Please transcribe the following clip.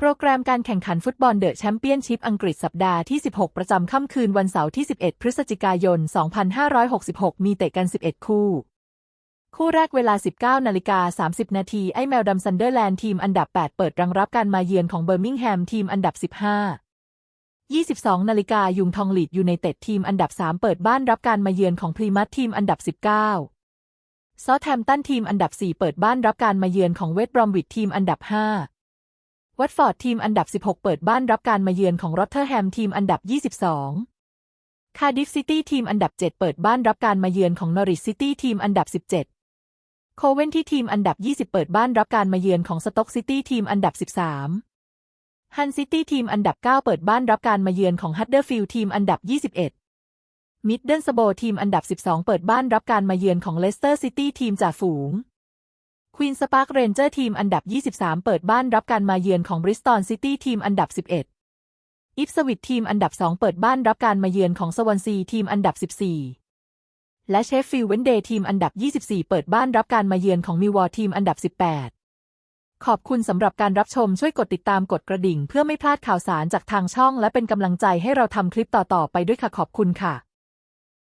โปรแกรมการแข่งขันฟุตบอลเดอะแชมเปี้ยนชิพอังกฤษสัปดาห์ที่ 16 ประจำค่ำคืนวันเสาร์ที่ 11 พฤศจิกายน 2566 มีเตะกัน 11 คู่ คู่แรกเวลา 19 นาฬิกา 30 นาที ไอแมวดำซันเดอร์แลนด์ทีมอันดับ 8 เปิดรังรับการมาเยือนของเบอร์มิงแฮมทีมอันดับ 15 22 นาฬิกายุงทองลีดยูไนเต็ดทีมอันดับ 3 เปิดบ้านรับการมาเยือนของพรีมัตทีมอันดับ 19 ซอแทมตันทีมอันดับ 4 เปิดบ้านรับการมาเยือนของเวสต์บรอมวิดทีมอันดับ 5 วัตฟอร์ดทีมอันดับ 16 เปิดบ้านรับการมาเยือนของรอตเทอร์แฮมทีมอันดับ 22 คาร์ดิฟซิตี้ทีมอันดับ 7 เปิดบ้านรับการมาเยือนของนอริ h ซิตี้ทีมอันดับ 17 โคเวนที่ทีมอันดับ 20 เปิดบ้านรับการมาเยือนของสต็อกซิตี้ทีมอันดับ 13 ฮันซิตี้ทีมอันดับ 9 เปิดบ้านรับการมาเยือนของฮัตเดอร์ฟิลด์ทีมอันดับ 21 มิดเดิลสโบทีมอันดับ 12 เปิดบ้านรับการมาเยือนของเลสเตอร์ซิตี้ทีมจ่าฝูง ควีนสปาร์คเรนเจอร์ทีมอันดับ 23 เปิดบ้านรับการมาเยือนของบริสตอลซิตี้ทีมอันดับ 11 อิฟสวิตทีมอันดับ 2 เปิดบ้านรับการมาเยือนของสวอนซีทีมอันดับ 14 และเชฟฟิลด์เวนเดย์ทีมอันดับ 24 เปิดบ้านรับการมาเยือนของมิววอร์ทีมอันดับ 18 ขอบคุณสำหรับการรับชมช่วยกดติดตามกดกระดิ่ง เพื่อไม่พลาดข่าวสารจากทางช่อง และเป็นกำลังใจให้เราทำคลิปต่อๆไปด้วยค่ะขอบคุณค่ะ